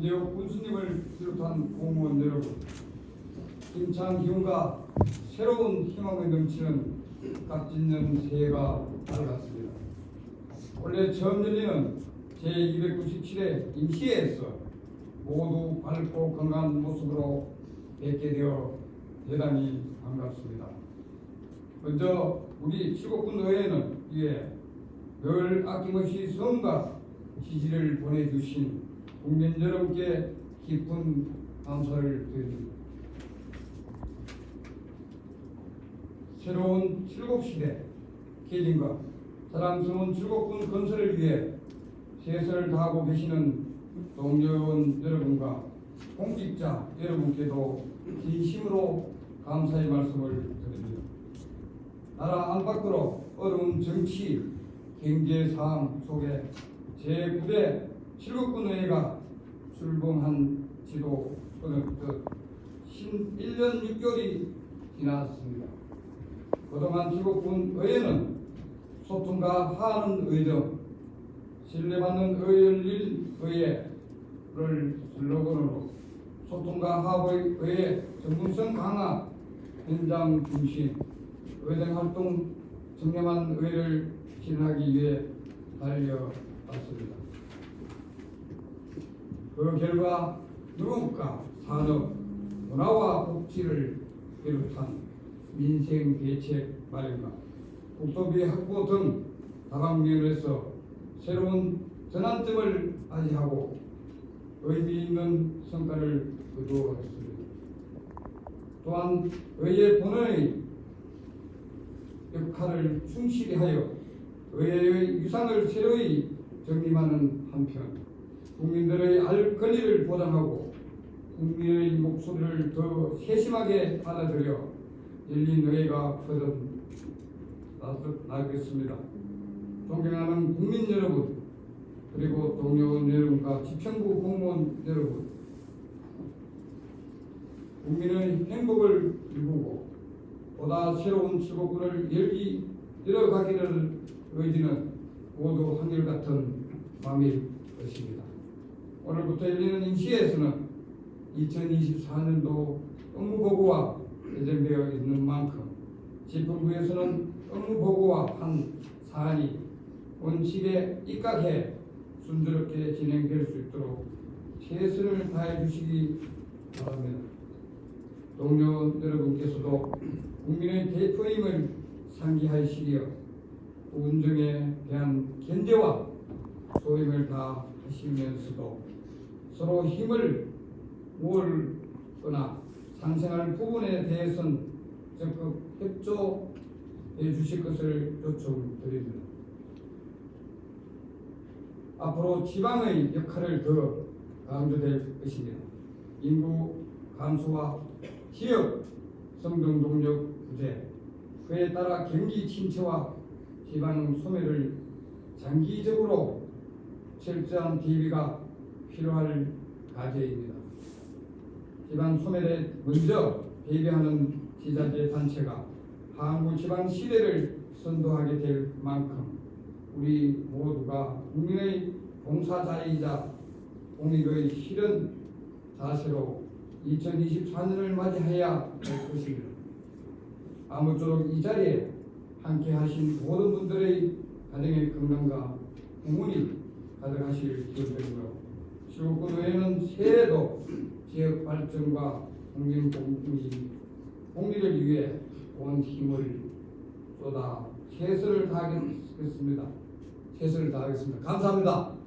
김재욱 군수님을 비롯한 공무원 여러분, 힘찬 기운과 새로운 희망이 넘치는 갓짓년 새해가 밝았습니다. 올해 처음 열리는 제297회 임시회에서 모두 밝고 건강한 모습으로 뵙게 되어 대단히 반갑습니다. 먼저 우리 칠곡군 의회는 이에 늘 아낌없이 성과 지지를 보내주신 국민 여러분께 깊은 감사를 드립니다. 새로운 칠곡시대 개진과 사랑스러운 칠곡군 건설을 위해 최선을 다하고 계시는 동료원 여러분과 공직자 여러분께도 진심으로 감사의 말씀을 드립니다. 나라 안팎으로 어려운 정치, 경제 상황 속에 제9대 칠곡군의회가 출범한 지도 어느덧 1년 6개월이 지났습니다. 그동안 칠곡군 의회는 소통과 하는 의회 등 신뢰받는 의열일 의회를 슬로건으로 소통과 합의 의회 전문성 강화 현장 중심 의정 활동 정량한 의회를 실현하기 위해 달려왔습니다. 그 결과 농업과 산업, 문화와 복지를 비롯한 민생 대책 마련과 국토비 확보 등 다방면에서 새로운 전환점을 맞이하고 의미 있는 성과를 거두었습니다. 또한 의회 본원의 역할을 충실히 하여 의회의 유산을 새로이 정립하는 한편 국민들의 알 권리를 보장하고 국민의 목소리를 더 세심하게 받아들여 열린 의회가 거듭나겠습니다. 존경하는 국민 여러분 그리고 동료원 여러분과 지평구 공무원 여러분 국민의 행복을 이루고 보다 새로운 칠곡군을 열기 열어가기를 의지는 모두 한결같은 마음일 것입니다. 오늘부터 열리는 임시회에서는 2024년도 업무보고와 예정되어 있는 만큼 지평구에서는 업무보고와 한 사안이 원칙에 입각해 순조롭게 진행될 수 있도록 최선을 다해 주시기 바랍니다. 동료 여러분께서도 국민의 대표임을 상기하시려 운정에 대한 견제와 소임을 다하시면서도 서로 힘을 모으거나 상생할 부분에 대해서는 적극 협조해 주실 것을 요청드립니다. 앞으로 지방의 역할을 더 강조될 것입니다. 인구 감소와 지역 성장 동력 부재, 그에 따라 경기 침체와 지방 소멸을 장기적으로 철저한 대비가 필요할 과제입니다. 지방 소멸에 먼저 대비하는 지자체 단체가 항구 지방 시대를 선도하게 될 만큼 우리 모두가 국민의 봉사자이자 공익의 실현 자세로 2024년을 맞이해야 할 것입니다. 아무쪼록 이 자리에 함께 하신 모든 분들의 가정의 건강과 행운이 가득하실 기원드리고 시 국군 외에는 새해에도 지역 발전과 국민 공익, 공익을 위해 온 힘을 쏟아 최선을 다하겠습니다. 최선을 다하겠습니다. 감사합니다.